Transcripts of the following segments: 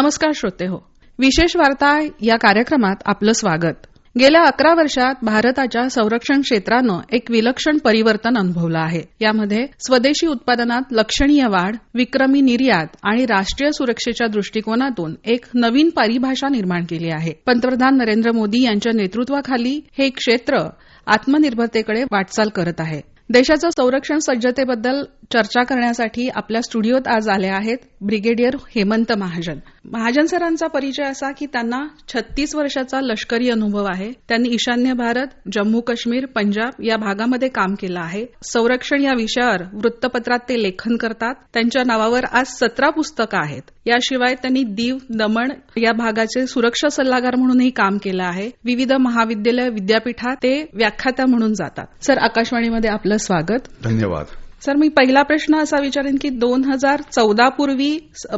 नमस्कार श्रोते हो. विशेष वार्ता या कार्यक्रमात आपलं स्वागत. गेल्या अकरा वर्षात भारताच्या संरक्षण क्षेत्रानं एक विलक्षण परिवर्तन अनुभवलं आहे. यामध्ये स्वदेशी उत्पादनात लक्षणीय वाढ विक्रमी निर्यात आणि राष्ट्रीय सुरक्षेच्या दृष्टिकोनातून एक नवीन परिभाषा निर्माण केली आहे. पंतप्रधान नरेंद्र मोदी यांच्या नेतृत्वाखाली हे क्षेत्र आत्मनिर्भरतेकडे वाटचाल करत आहे. देशाचं संरक्षण सज्जतेबद्दल चर्चा करण्यासाठी आपल्या स्टुडिओत आज आले आहेत ब्रिगेडियर हेमंत महाजन. महाजन सरांचा परिचय असा की त्यांना छत्तीस वर्षाचा लष्करी अनुभव आहे. त्यांनी ईशान्य भारत जम्मू काश्मीर पंजाब या भागामध्ये काम केलं आहे. संरक्षण या विषयावर वृत्तपत्रात ते लेखन करतात. त्यांच्या नावावर आज सतरा पुस्तकं आहेत. याशिवाय त्यांनी दीव दमण या भागाचे सुरक्षा सल्लागार म्हणूनही काम केलं आहे. विविध महाविद्यालय विद्यापीठात ते व्याख्याता म्हणून जातात. सर आकाशवाणीमध्ये आपलं स्वागत. धन्यवाद. सर मी पहिला प्रश्न असा विचारेन की दोन हजार चौदा पूर्वी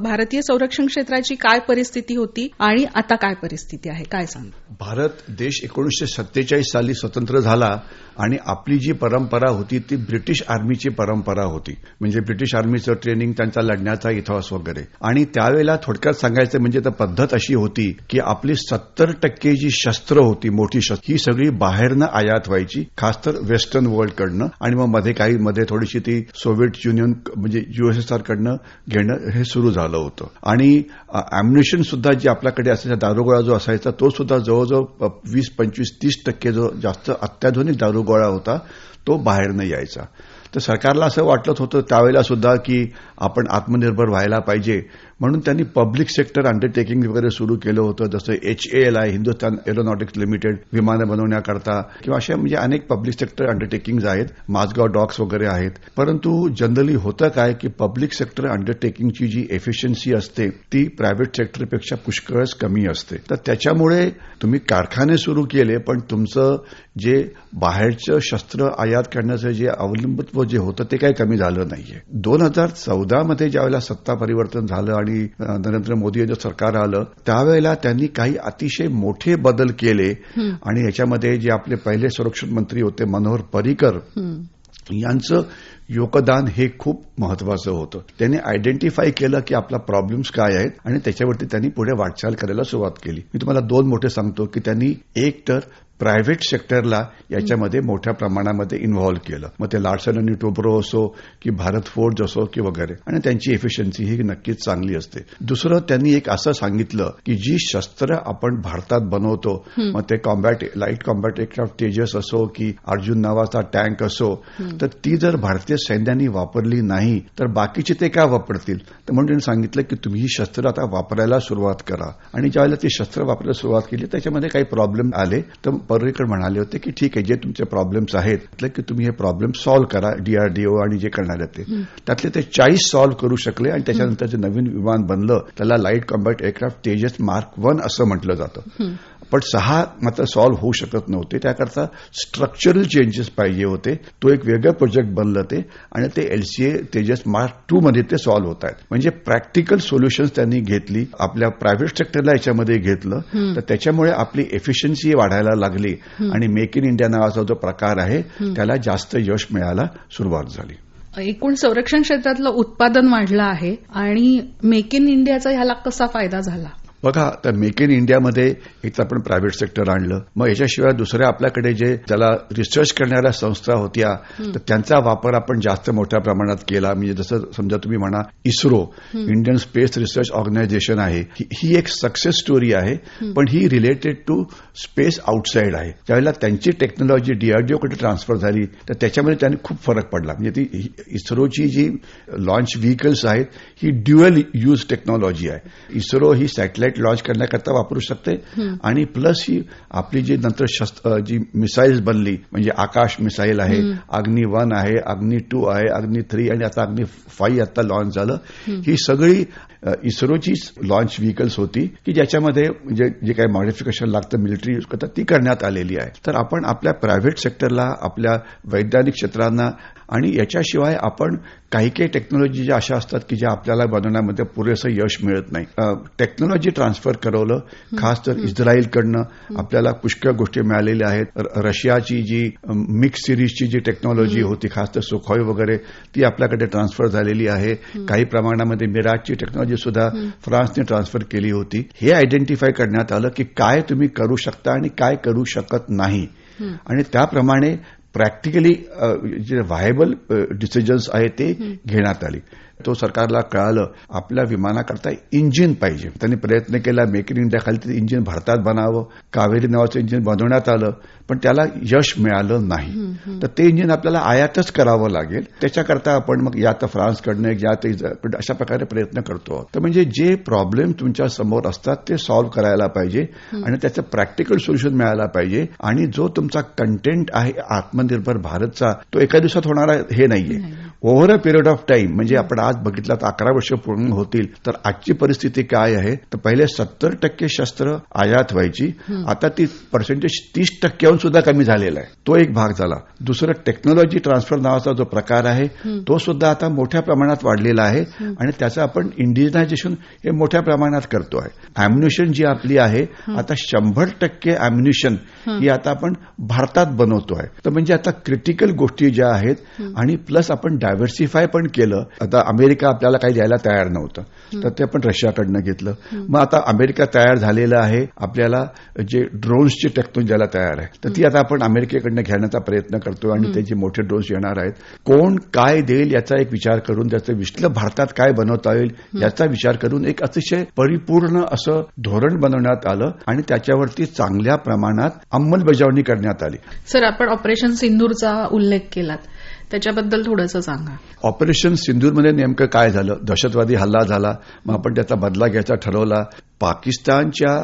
भारतीय संरक्षण क्षेत्राची काय परिस्थिती होती आणि आता काय परिस्थिती आहे? काय सांग? भारत देश एकोणीसशे सत्तेचाळीस साली स्वतंत्र झाला आणि आपली जी परंपरा होती ती ब्रिटिश आर्मीची परंपरा होती. म्हणजे ब्रिटिश आर्मीचं ट्रेनिंग त्यांचा लढण्याचा इतिहास वगैरे. आणि त्यावेळेला थोडक्यात सांगायचं म्हणजे तर पद्धत अशी होती की आपली सत्तर टक्के जी शस्त्र होती मोठी शस्त्र ही सगळी बाहेरनं आयात व्हायची खास तर वेस्टर्न वर्ल्डकडनं आणि मग मध्ये काही मध्ये थोडीशी ती सोव्हिएट युनियन म्हणजे युएसएसआर कडनं घेणं हे सुरू झालं होतं. आणि अम्युनेशन सुद्धा जे आपल्याकडे असायचा दारोगोळा जो असायचा तो सुद्धा जवळजवळ वीस पंचवीस तीस टक्के जो जास्त अत्याधुनिक गोळा होता तो बाहेरनं यायचा. तर सरकारला असं वाटत होतं त्यावेळेला सुद्धा की आपण आत्मनिर्भर व्हायला पाहिजे. म्हणून त्यांनी पब्लिक सेक्टर अंडरटेकिंग वगैरे सुरू केलं होतं. जसं एच एल आहे हिंदुस्थान एरोनॉटिक्स लिमिटेड विमानं बनवण्याकरता किंवा अशा म्हणजे अनेक पब्लिक सेक्टर अंडरटेकिंग आहेत. माझगाव डॉक्स वगैरे आहेत. परंतु जनरली होतं काय की पब्लिक सेक्टर अंडरटेकिंगची जी एफिशियन्सी असते ती प्रायव्हेट सेक्टरपेक्षा पुष्कळच कमी असते. तर त्याच्यामुळे तुम्ही कारखाने सुरू केले पण तुमचं जे बाहेरचं शस्त्र आयात करण्याचं जे अवलंबित्व जे होतं ते काही कमी झालं नाहीये. दोन हजार चौदामध्ये ज्यावेळेला सत्ता परिवर्तन झालं आणि नरेंद्र मोदी यांचं सरकार आलं त्यावेळेला त्यांनी काही अतिशय मोठे बदल केले आणि याच्यामध्ये जे आपले पहिले संरक्षण मंत्री होते मनोहर पर्रिकर यांचं योगदान हे खूप महत्वाचं होतं. त्यांनी आयडेंटिफाय केलं की आपला प्रॉब्लेम्स काय आहेत आणि त्याच्यावरती त्यांनी पुढे वाटचाल करायला सुरुवात केली. मी तुम्हाला दोन मोठे सांगतो की त्यांनी एक तर प्रायव्हेट सेक्टरला याच्यामध्ये मोठ्या प्रमाणामध्ये इन्व्हॉल्व्ह केलं. मग ते लार्सन आणि टोब्रो असो की भारत फोर्ज असो की वगैरे. आणि त्यांची एफिशियन्सी ही नक्कीच चांगली असते. दुसरं त्यांनी एक असं सांगितलं की जी शस्त्र आपण भारतात बनवतो मग ते combat light combat aircraft Tejas असो की अर्जुन नावाचा टँक असो तर ती जर भारतीय सैन्याने वापरली नाही तर बाकीचे ते काय वापरतील? तर म्हणून त्यांनी सांगितलं की तुम्ही ही शस्त्र आता वापरायला सुरुवात करा. आणि ज्यावेळेला ती शस्त्र वापरायला सुरुवात केली त्याच्यामध्ये काही प्रॉब्लेम आले तर पर्रिकर म्हणाले होते की ठीक आहे जे तुमचे प्रॉब्लेम्स आहेत की तुम्ही हे प्रॉब्लेम सॉल्व्ह करा डीआरडीओ आणि जे करणार ते. त्यातले ते चाळीस सॉल्व्ह करू शकले आणि त्याच्यानंतर जे नवीन विमान बनलं त्याला light combat aircraft Tejas mark one असं म्हटलं जातं. पण सहा मात्र सॉल्व्ह होऊ शकत नव्हते. त्याकरता स्ट्रक्चरल चेंजेस पाहिजे होते. तो एक वेगळं प्रोजेक्ट बनलं ते आणि ते एलसीए तेजस मार्क टू मध्ये ते सॉल्व्ह होत आहेत. म्हणजे प्रॅक्टिकल सोल्युशन्स त्यांनी घेतली आपल्या प्रायव्हेट सेक्टरला याच्यामध्ये घेतलं तर त्याच्यामुळे आपली एफिशियन्सी वाढायला लागली आणि मेक इन इंडिया नावाचा जो प्रकार आहे त्याला जास्त यश मिळायला सुरुवात झाली. एकूण संरक्षण क्षेत्रातलं उत्पादन वाढलं आहे आणि मेक इन इंडियाचा ह्याला कसा फायदा झाला? बघा तर मेक इन इंडियामध्ये एक तर आपण प्रायव्हेट सेक्टर आणलं. मग याच्याशिवाय दुसऱ्या आपल्याकडे जे त्याला रिसर्च करणाऱ्या संस्था होत्या तर त्यांचा वापर आपण जास्त मोठ्या प्रमाणात केला. म्हणजे जसं समजा तुम्ही म्हणा ISRO Indian space research organisation आहे. ही एक सक्सेस स्टोरी आहे पण ही रिलेटेड टू स्पेस आउटसाईड आहे. त्यावेळेला त्यांची टेक्नॉलॉजी डीआरडीओकडे ट्रान्सफर झाली तर त्याच्यामध्ये त्यांनी खूप फरक पडला. म्हणजे ती इस्रोची जी लॉन्च व्हेकल्स आहेत ही ड्युअल यूज टेक्नॉलॉजी आहे. इस्रो ही सॅटेलाइट रॉकेट लॉन्च करण्याकरता वापरू शकते. आणि प्लस ही आपली जी नंतर जी मिसाईल्स बनली म्हणजे आकाश मिसाईल आहे अग्नी वन आहे अग्नी टू आहे अग्नी थ्री आणि आता अग्नी फाईव्ह आता लॉन्च झालं. ही सगळी इस्रोची लॉन्च व्हेकल्स होती की ज्याच्यामध्ये म्हणजे जे काही मॉडिफिकेशन लागतं मिलिटरी करता ती करण्यात आलेली आहे. तर आपण आपल्या प्रायव्हेट सेक्टरला आपल्या वैज्ञानिक क्षेत्रांना आणि याच्याशिवाय आपण काही काही टेक्नॉलॉजी ज्या अशा असतात की ज्या आपल्याला बनवण्यामध्ये पुरेसं यश मिळत नाही. टेक्नॉलॉजी ट्रान्सफर करवलं खास तर इस्रायलकडनं आपल्याला पुष्कळ गोष्टी मिळालेल्या आहेत. रशियाची जी मिक्स सिरीजची जी टेक्नॉलॉजी होती खास तर सुखॉई वगैरे ती आपल्याकडे ट्रान्सफर झालेली आहे. काही प्रमाणामध्ये मिराजची टेक्नॉलॉजी सुद्धा फ्रान्सने ट्रान्सफर केली होती. हे आयडेंटिफाय करण्यात आलं की काय तुम्ही करू शकता आणि काय करू शकत नाही. आणि त्याप्रमाणे प्रॅक्टिकली जे व्हायबल डिसिजन्स आहेत ते घेण्यात आले. तो सरकारला कळालं आपल्या विमानाकरता इंजिन पाहिजे. त्यांनी प्रयत्न केला मेक इन इंडिया खाली ते इंजिन भारतात बनावं कावेरी नावाचं इंजिन बनवण्यात आलं पण त्याला यश मिळालं नाही. तर ते इंजिन आपल्याला आयातच करावं लागेल. त्याच्याकरता आपण मग या तर फ्रान्सकडनं या तर अशा प्रकारे प्रयत्न करतो. तर म्हणजे जे प्रॉब्लेम तुमच्यासमोर असतात ते सॉल्व्ह करायला पाहिजे आणि त्याचं प्रॅक्टिकल सोल्युशन मिळायला पाहिजे. आणि जो तुमचा कंटेंट आहे आत्मनिर्भर भारतचा तो एका दिवसात होणारा हे नाहीये. Over a period of time म्हणजे आपण आज बघितलं तर अकरा वर्ष पूर्ण होतील तर आजची परिस्थिती काय आहे? तर पहिले सत्तर टक्के शस्त्र आयात व्हायची. आता ती पर्सेंटेज तीस टक्क्याहून सुद्धा कमी झालेला आहे. तो एक भाग झाला. दुसरं टेक्नॉलॉजी ट्रान्सफर नावाचा जो प्रकार आहे तो सुद्धा आता मोठ्या प्रमाणात वाढलेला आहे आणि त्याचं आपण इंडिजनायझेशन हे मोठ्या प्रमाणात करतो आहे. अॅम्युनेशन जी आपली आहे आता शंभर टक्के अॅम्युनेशन ही. आता आपण भारतात बनवतो आहे. तर म्हणजे आता क्रिटिकल गोष्टी ज्या आहेत आणि प्लस आपण डायव्हर्सिफाय पण केलं. आता अमेरिका आपल्याला काही द्यायला तयार नव्हतं. तर ते आपण रशियाकडनं घेतलं. मग आता अमेरिका तयार झालेलं आहे. आपल्याला जे ड्रोन्सची टेक्नॉलॉजी द्यायला तयार आहे तर ती आता आपण अमेरिकेकडनं घेण्याचा प्रयत्न करतो आणि ते जे मोठे ड्रोन्स येणार आहेत. कोण काय देईल याचा एक विचार करून त्याचं विश्व भारतात काय बनवता येईल याचा विचार करून एक अतिशय परिपूर्ण असं धोरण बनवण्यात आलं आणि त्याच्यावरती चांगल्या प्रमाणात अंमलबजावणी करण्यात आली. सर आपण ऑपरेशन सिंदूरचा उल्लेख केलात. त्याच्याबद्दल थोडंसं सांगा. ऑपरेशन सिंधूरमध्ये नेमकं काय झालं? दहशतवादी हल्ला झाला. मग आपण त्याचा बदला घ्यायचा ठरवला. पाकिस्तानच्या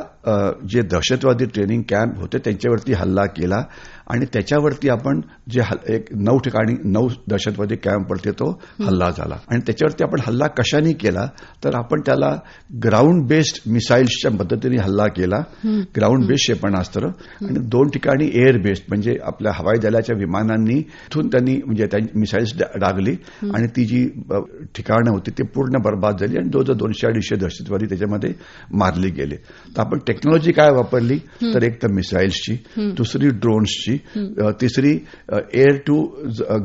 जे दहशतवादी ट्रेनिंग कॅम्प होते त्यांच्यावरती हल्ला केला. आणि त्याच्यावरती आपण जे एक नऊ ठिकाणी नऊ दहशतवादी कॅम्पवरती तो हल्ला झाला. आणि त्याच्यावरती आपण हल्ला कशाने केला तर आपण त्याला ग्राउंड बेस्ड मिसाईल्सच्या मदतीने हल्ला केला. ग्राउंड बेस्ड क्षेपणास्त्र. आणि दोन ठिकाणी एअर बेस्ड म्हणजे आपल्या हवाई दलाच्या विमानांनी तिथून त्यांनी म्हणजे त्यांनी मिसाईल्स डागली. आणि ती जी ठिकाणं होती ती पूर्ण बर्बाद झाली आणि जवळजवळ दोनशे अडीचशे दहशतवादी त्याच्यामध्ये मारले गेले. तर आपण टेक्नॉलॉजी काय वापरली? तर एक तर मिसाईल्सची दुसरी ड्रोन्सची तिसरी एअर टू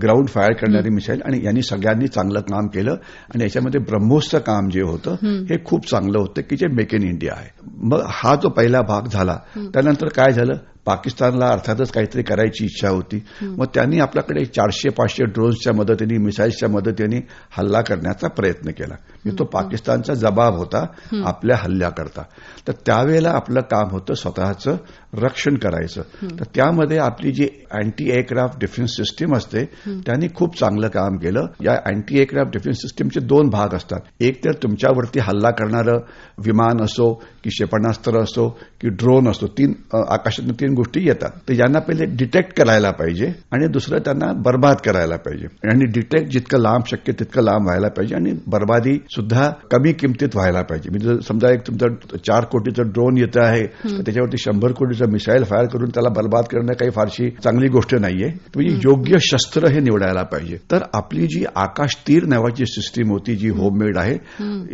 ग्राउंड फायर करणारी मिसाईल आणि यांनी सगळ्यांनी चांगलं काम केलं आणि याच्यामध्ये ब्रह्मोसचं काम जे होतं हे खूप चांगलं होतं की जे मेक इन इंडिया आहे. मग हा जो पहिला भाग झाला त्यानंतर काय झालं? पाकिस्तानला अर्थातच काहीतरी करायची इच्छा होती. मग त्यांनी आपल्याकडे चारशे पाचशे ड्रोन्सच्या मदतीने मिसाईल्सच्या मदतीने हल्ला करण्याचा प्रयत्न केला. तो पाकिस्तानचा जबाब होता आपल्या हल्ल्याकरता. तर त्यावेळेला आपलं काम होतं स्वतःचं रक्षण करायचं. तर त्यामध्ये आपली जी अँटी एअरक्राफ्ट डिफेन्स सिस्टीम असते त्यांनी खूप चांगलं काम केलं. या अँटी एअरक्राफ्ट डिफेन्स सिस्टीमचे दोन भाग असतात. एक तर तुमच्यावरती हल्ला करणारं विमान असो की क्षेपणास्त्र असो की ड्रोन असो तीन आकाशातून तीन गोष्टी येतात. तर यांना पहिले डिटेक्ट करायला पाहिजे आणि दुसरं त्यांना बर्बाद करायला पाहिजे. आणि डिटेक्ट जितकं लांब शक्य तितकं लांब व्हायला पाहिजे आणि बर्बादी सुद्धा कमी किमतीत व्हायला पाहिजे. म्हणजे समजा एक तुमचं चार कोटीचं ड्रोन येतं आहे तर त्याच्यावरती शंभर कोटीचं मिसाईल फायर करून त्याला बर्बाद करणं काही फारशी चांगली गोष्ट नाहीये. म्हणजे योग्य शस्त्र हे निवडायला पाहिजे. तर आपली जी आकाश तीर नावाची सिस्टीम होती जी होममेड आहे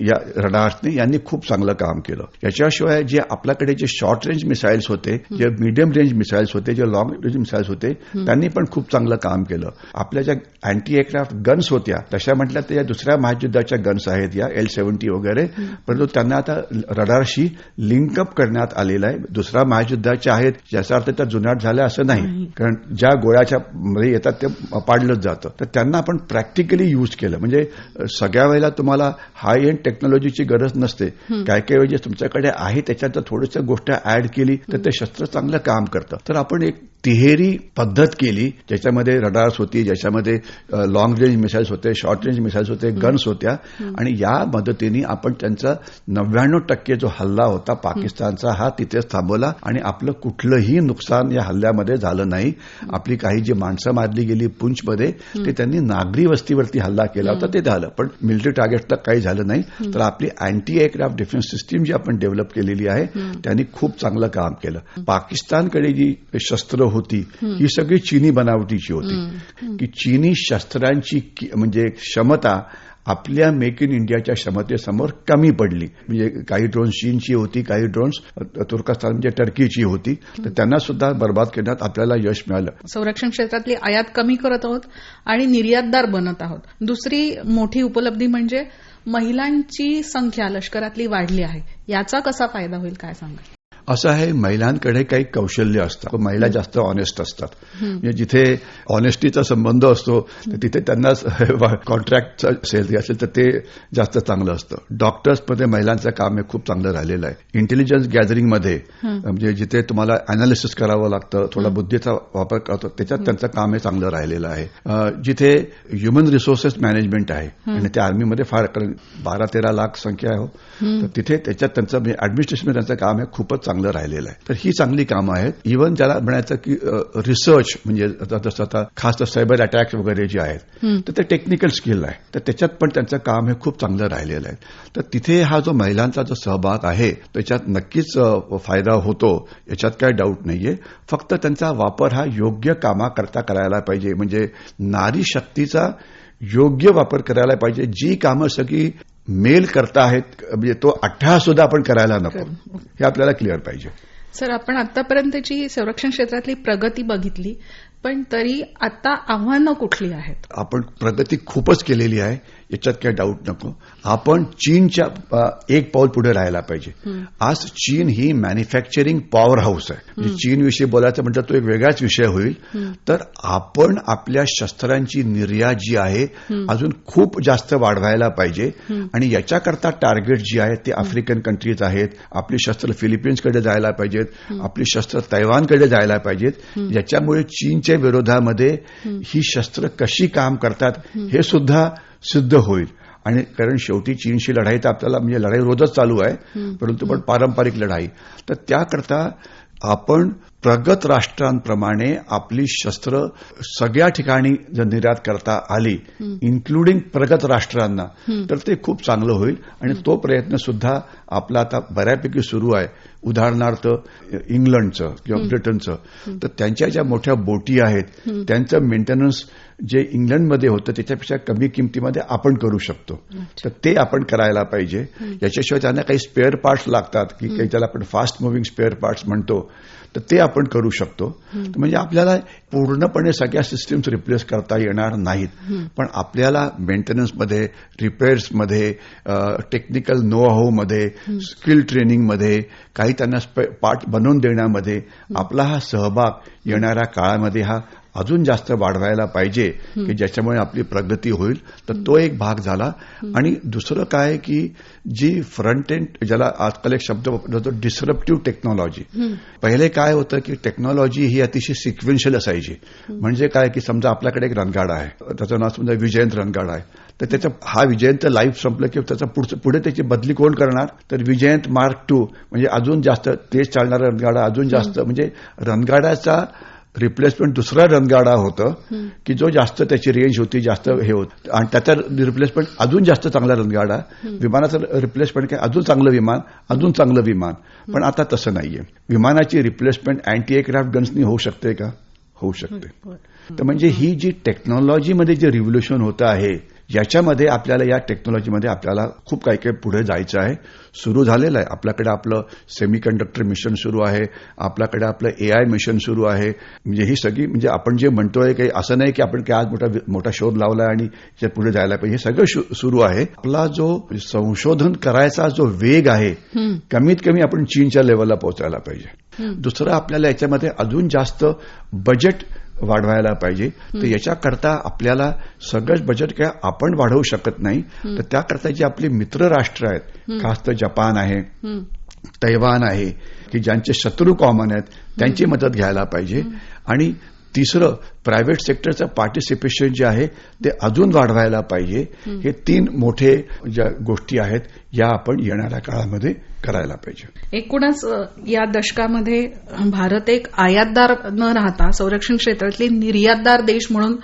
या रडार्सने यांनी खूप चांगलं काम केलं. याच्याशिवाय जे आपल्याकडे जे शॉर्ट रेंज मिसाईल्स होते जे मीडियम रेंज मिसाईल्स होते जे लॉंग रेंज मिसाईल्स होते त्यांनी पण खूप चांगलं काम केलं. आपल्या ज्या अँटी एअरक्राफ्ट गन्स होत्या तशा म्हटल्या तर या दुसऱ्या महायुद्धाच्या गन्स आहेत या एल सेव्हन्टी वगैरे. परंतु त्यांना आता रडारशी लिंकअप करण्यात आलेलं आहे. दुसऱ्या महायुद्धाच्या आहेत ज्याचा अर्थ त्या जुनाट झाल्या असं नाही. कारण ज्या गोळ्याच्या मध्ये येतात ते पाडलंच जातं. तर त्यांना आपण प्रॅक्टिकली यूज केलं. म्हणजे सगळ्या वेळेला तुम्हाला हाय एंड टेक्नॉलॉजीची गरज नसते. काय काय वेळेस तुमच्याकडे आहे त्याच्यात थोडंसं गोष्ट ऍड केली तर ते शस्त्र चांगलं काम करतं तर आपण एक तिहेरी पद्धत केली ज्याच्यामध्ये रडार्स होती ज्याच्यामध्ये लॉंग रेंज मिसाईल्स होते शॉर्ट रेंज मिसाईल्स होते गन्स होत्या. आणि या मदतीने आपण त्यांचा नव्याण्णव टक्के जो हल्ला होता पाकिस्तानचा हा तिथेच थांबवला. आणि आपलं कुठलंही नुकसान या हल्ल्यामध्ये झालं नाही. आपली काही जी माणसं मारली गेली पुंचमध्ये ते त्यांनी नागरी वस्तीवरती हल्ला केला होता ते झालं. पण मिलिटरी टार्गेट तर काही झालं नाही. तर आपली अँटी एअरक्राफ्ट डिफेन्स सिस्टीम जी आपण डेव्हलप केलेली आहे त्यांनी खूप चांगलं काम केलं. पाकिस्तानकडे जी शस्त्र होती ही सगळी चीनी बनावटीची होती. की चीनी शस्त्रांची म्हणजे क्षमता आपल्या मेक इन इंडियाच्या क्षमतेसमोर कमी पडली. म्हणजे काही ड्रोन्स चीनची होती काही ड्रोन्स तुर्कस्तान म्हणजे टर्कीची होती. तर त्यांना सुद्धा बर्बाद करण्यात आपल्याला यश मिळालं. संरक्षण क्षेत्रातली आयात कमी करत आहोत आणि निर्यातदार बनत आहोत. दुसरी मोठी उपलब्धी म्हणजे महिलांची संख्या लष्करातली वाढली आहे. याचा कसा फायदा होईल काय सांगा असं आहे महिलांकडे काही कौशल्य असतात महिला जास्त ऑनेस्ट असतात. म्हणजे जिथे ऑनेस्टीचा संबंध असतो तर तिथे त्यांना कॉन्ट्रॅक्ट असेल असेल तर ते जास्त चांगलं असतं. डॉक्टर्समध्ये महिलांचं काम हे खूप चांगलं राहिलेलं आहे. इंटेलिजन्स गॅदरिंगमध्ये म्हणजे जिथे तुम्हाला अनालिसिस करावं लागतं थोडा बुद्धीचा वापर करतो त्याच्यात त्यांचं काम हे चांगलं राहिलेलं आहे. जिथे ह्युमन रिसोर्सेस मॅनेजमेंट आहे आणि त्या आर्मीमध्ये फार कारण बारा तेरा लाख संख्या आहे हो. तर तिथे त्याच्यात त्यांचं ऍडमिनिस्ट्रेशन त्यांचं काम हे खूपच चांगलं राहिलेलं आहे. तर ही चांगली कामं आहेत. इव्हन त्याला म्हणायचं की रिसर्च म्हणजे जसं आता खास तर सायबर अटॅक्स वगैरे जे आहेत तर ते टेक्निकल स्किल आहे. तर त्याच्यात पण त्यांचं काम हे खूप चांगलं राहिलेलं आहे. तर तिथे हा जो महिलांचा जो सहभाग आहे त्याच्यात नक्कीच फायदा होतो. याच्यात काय डाऊट नाहीये. फक्त त्यांचा वापर हा योग्य कामाकरता करायला पाहिजे. म्हणजे नारी शक्तीचा योग्य वापर करायला पाहिजे. जी कामं सगळी मेल करता आहेत म्हणजे तो अठ्ठास सुद्धा आपण करायला नको. हे आपल्याला क्लिअर पाहिजे. सर आपण आतापर्यंतची संरक्षण क्षेत्रातली प्रगती बघितली. पण तरी आता आव्हानं कुठली आहेत? आपण प्रगती खूपच केलेली आहे. याच्यात काही डाऊट नको. आपण चीनच्या एक पाऊल पुढे राहायला पाहिजे. आज चीन ही मॅन्युफॅक्चरिंग पॉवर हाऊस आहे म्हणजे चीनविषयी बोलायचं म्हटलं तो एक वेगळाच विषय होईल. तर आपण आपल्या शस्त्रांची निर्यात जी आहे अजून खूप जास्त वाढवायला पाहिजे. आणि याच्याकरता टार्गेट जी आहेत ते आफ्रिकन कंट्रीज आहेत. आपली शस्त्र फिलिपिन्सकडे जायला पाहिजेत. आपली शस्त्र तैवानकडे जायला पाहिजेत. ज्याच्यामुळे चीनच्या विरोधामध्ये ही शस्त्र कशी काम करतात हे सुद्धा सिद्ध होईल. आणि कारण शेवटी चीनशी लढाई तर आपल्याला म्हणजे लढाई रोजच चालू आहे परंतु पण पारंपरिक लढाई. तर त्याकरता आपण प्रगत राष्ट्रांप्रमाणे आपली शस्त्र सगळ्या ठिकाणी जर निर्यात करता आली इन्क्लुडिंग प्रगत राष्ट्रांना तर ते खूप चांगलं होईल. आणि तो प्रयत्न सुद्धा आपला आता बऱ्यापैकी सुरू आहे. उदाहरणार्थ इंग्लंडचं किंवा ब्रिटनचं. तर त्यांच्या ज्या मोठ्या बोटी आहेत त्यांचं मेंटेनन्स जे इंग्लंडमध्ये होतं त्याच्यापेक्षा कमी किमतीमध्ये आपण करू शकतो. तर ते आपण करायला पाहिजे. याच्याशिवाय त्यांना काही स्पेअर पार्ट्स लागतात की काही ज्याला आपण फास्ट मुव्हिंग स्पेअर पार्ट्स म्हणतो तर ते आपण करू शकतो. म्हणजे आपल्याला पूर्णपणे सगळ्या सिस्टीम्स रिप्लेस करता येणार नाहीत. पण आपल्याला मेंटेनन्समध्ये रिपेअर्समध्ये टेक्निकल नो हाऊमध्ये स्किल ट्रेनिंगमध्ये काही त्यांना पार्ट बनवून देण्यामध्ये आपला हा सहभाग येणाऱ्या काळामध्ये हा अजून जास्त वाढवायला पाहिजे की ज्याच्यामुळे आपली प्रगती होईल तर तो एक भाग झाला. आणि दुसरं काय की जी फ्रंट एंड ज्याला आजकाल एक शब्द वापरला जातो डिस्रप्टिव्ह टेक्नॉलॉजी पहिले काय होतं की टेक्नॉलॉजी ही अतिशय सिक्वेन्शियल असायची. म्हणजे काय की समजा आपल्याकडे एक रणगाडा आहे त्याचं नाव समजा विजयंत रणगाडा आहे. तर त्याचं हा विजयंत लाईफ संपलं की त्याचा पुढचं पुढे त्याची बदली कोण करणार? तर विजयंत मार्क टू म्हणजे अजून जास्त तेज चालणारा रणगाडा अजून जास्त म्हणजे रणगाड्याचा रिप्लेसमेंट दुसरा रणगाडा होतं की जो जास्त त्याची रेंज होती जास्त हे होत. आणि त्याचा रिप्लेसमेंट अजून जास्त चांगला रणगाडा. विमानाचं रिप्लेसमेंट काय? अजून चांगलं विमान अजून चांगलं विमान. पण आता तसं नाहीये. विमानाची रिप्लेसमेंट अँटी एअरक्राफ्ट गन्सनी होऊ शकते का? होऊ शकते. तर म्हणजे ही जी टेक्नॉलॉजीमध्ये जे रिव्होल्युशन होतं आहे याच्यामध्ये आपल्याला या टेक्नॉलॉजीमध्ये आपल्याला खूप काही काही पुढे जायचं आहे. सुरू झालेलं आहे. आपल्याकडे आपलं सेमी कंडक्टर मिशन सुरू आहे. आपल्याकडे आपलं ए आय मिशन सुरू आहे. म्हणजे ही सगळी म्हणजे आपण जे म्हणतोय काही असं नाही की आपण काय आज मोठा मोठा शोध लावला आणि याच्यात पुढे जायला पाहिजे हे सगळं सुरू आहे. आपला जो संशोधन करायचा जो वेग आहे कमीत कमी आपण चीनच्या लेवलला पोहोचायला पाहिजे. दुसरं आपल्याला याच्यामध्ये अजून जास्त बजेट वाढवायला पाहिजे. तर याच्याकरता आपल्याला सगळंच बजेट काय आपण वाढवू शकत नाही. तर त्याकरता जे आपले मित्र राष्ट्र आहेत खास तर जपान आहे तैवान आहे की ज्यांचे शत्रू कॉमन आहेत त्यांची मदत घ्यायला पाहिजे. आणि तिसरं प्रायव्हेट सेक्टरचं पार्टिसिपेशन जे आहे ते अजून वाढवायला पाहिजे. हे तीन मोठे ज्या गोष्टी आहेत या आपण येणाऱ्या काळामध्ये करायला पाहिजे. एकूणच या दशकामध्ये भारत एक आयातदार न राहता संरक्षण क्षेत्रातली निर्यातदार देश म्हणून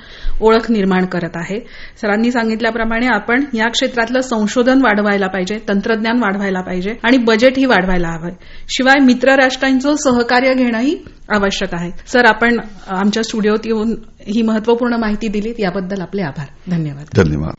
ओळख निर्माण करत आहे. सरांनी सांगितल्याप्रमाणे आपण या क्षेत्रातलं संशोधन वाढवायला पाहिजे तंत्रज्ञान वाढवायला पाहिजे आणि बजेटही वाढवायला हवं. शिवाय मित्र राष्ट्रांचं सहकार्य घेणंही आवश्यक आहे. सर आपण आमच्या स्टुडिओत येऊन ही महत्त्वपूर्ण माहिती दिलीत. याबद्दल आपले आभार. धन्यवाद. धन्यवाद.